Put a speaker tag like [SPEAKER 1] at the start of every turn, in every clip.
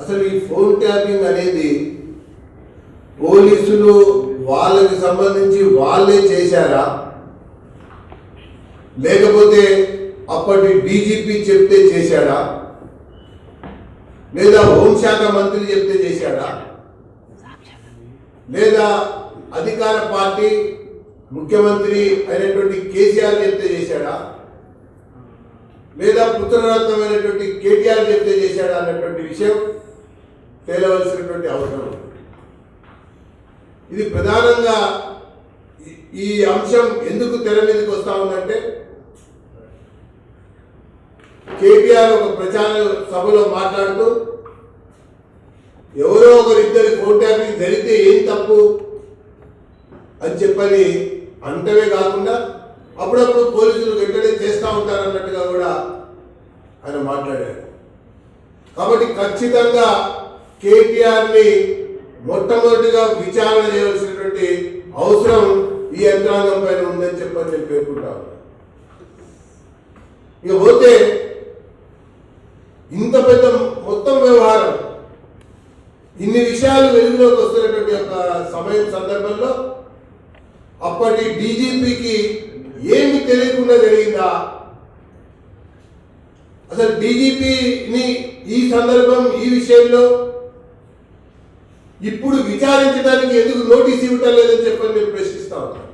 [SPEAKER 1] అసలు ఈ phone tapping అనేది పోలీసులు వాళ్ళకి సంబంధించి వాళ్ళే చేశారా? లేకపోతే అప్పటి డీజీపీ చెప్తే చేశాడా లేదా హోంశాఖ మంత్రి చెప్తే చేశాడా లేదా అధికార పార్టీ ముఖ్యమంత్రి అయినటువంటి కేసీఆర్ చెప్తే చేశాడా లేదా పుత్రరత్నమైనటువంటి కేటీఆర్ చెప్తే చేశాడా అన్నటువంటి విషయం తేలవలసినటువంటి అవసరం. ఇది ప్రధానంగా ఈ- అంశం ఎందుకు తెర మీదకి వస్తా ఉందంటే కేటీఆర్ ఒక ప్రచార సభలో మాట్లాడుతూ ఎవరో ఒకరిద్దరి ఫోన్ ట్యాపింగ్ జరిగితే ఏం తప్పు అని చెప్పని అంటమే కాకుండా అప్పుడప్పుడు పోలీసులు వెంటనే చేస్తూ ఉంటారన్నట్టుగా కూడా ఆయన మాట్లాడారు. కాబట్టి ఖచ్చితంగా కేటీఆర్ని మొట్టమొదటిగా విచారణ చేయవలసినటువంటి అవసరం ఈ యంత్రాంగం పైన ఉందని చెప్పని నేను పేర్కొంటాను ఇక పోతే ఇంత పెద్ద మొత్తం వ్యవహారం ఇన్ని విషయాలు వెలుగులోకి వస్తున్నటువంటి ఒక సమయం సందర్భంలో అప్పటి డీజీపీకి ఏమి తెలియకుండా జరిగిందా? అసలు డీజీపీని ఈ సందర్భం ఈ విషయంలో ఇప్పుడు విచారించడానికి ఎందుకు నోటీస్ ఇవ్వటం లేదని చెప్పని నేను ప్రశ్నిస్తా ఉన్నాను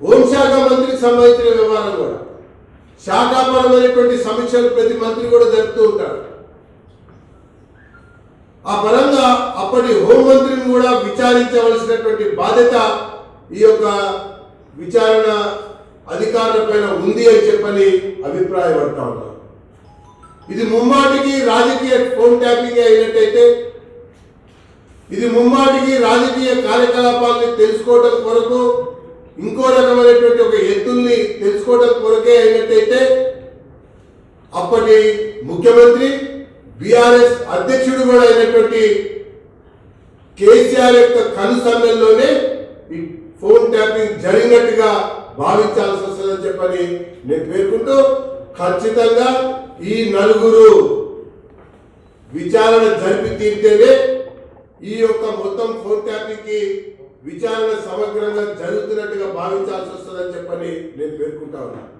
[SPEAKER 1] హోంశాఖ మంత్రికి సంబంధించిన వ్యవహారం కూడా. శాఖాపరమైనటువంటి సమీక్షలు ప్రతి మంత్రి కూడా జరుపుతూ ఉంటారు. ఆ పరంగా అప్పటి హోంమంత్రిని కూడా విచారించవలసినటువంటి బాధ్యత ఈ యొక్క విచారణ అధికారుల పైన ఉంది అని చెప్పని అభిప్రాయపడతా ఉన్నారు ఇది ముమ్మాటికి రాజకీయ ఫోన్ ట్యాపింగ్ అయినట్టయితే ఇది ముమ్మాటికి రాజకీయ కార్యకలాపాలని తెలుసుకోవడం కొరకు ఇంకో రకమైనటువంటి ఒక ఎత్తుల్ని తెలుసుకోవడం కొరకే అయినట్టయితే అప్పటి ముఖ్యమంత్రి బీఆర్ఎస్ అధ్యక్షుడు కూడా అయినటువంటి కేసీఆర్ యొక్క కనుసన్నల్లోనే ఈ ఫోన్ ట్యాపింగ్ జరిగినట్టుగా భావించాల్సి వస్తుందని చెప్పని నేను పేర్కొంటూ ఖచ్చితంగా ఈ నలుగురు విచారణ జరిపి తీరితేనే ఈ యొక్క మొత్తం ఫోన్ విచారణ సమగ్రంగా జరుగుతున్నట్టుగా భావించాల్సి వస్తుందని చెప్పని నేను పేర్కొంటా ఉన్నాను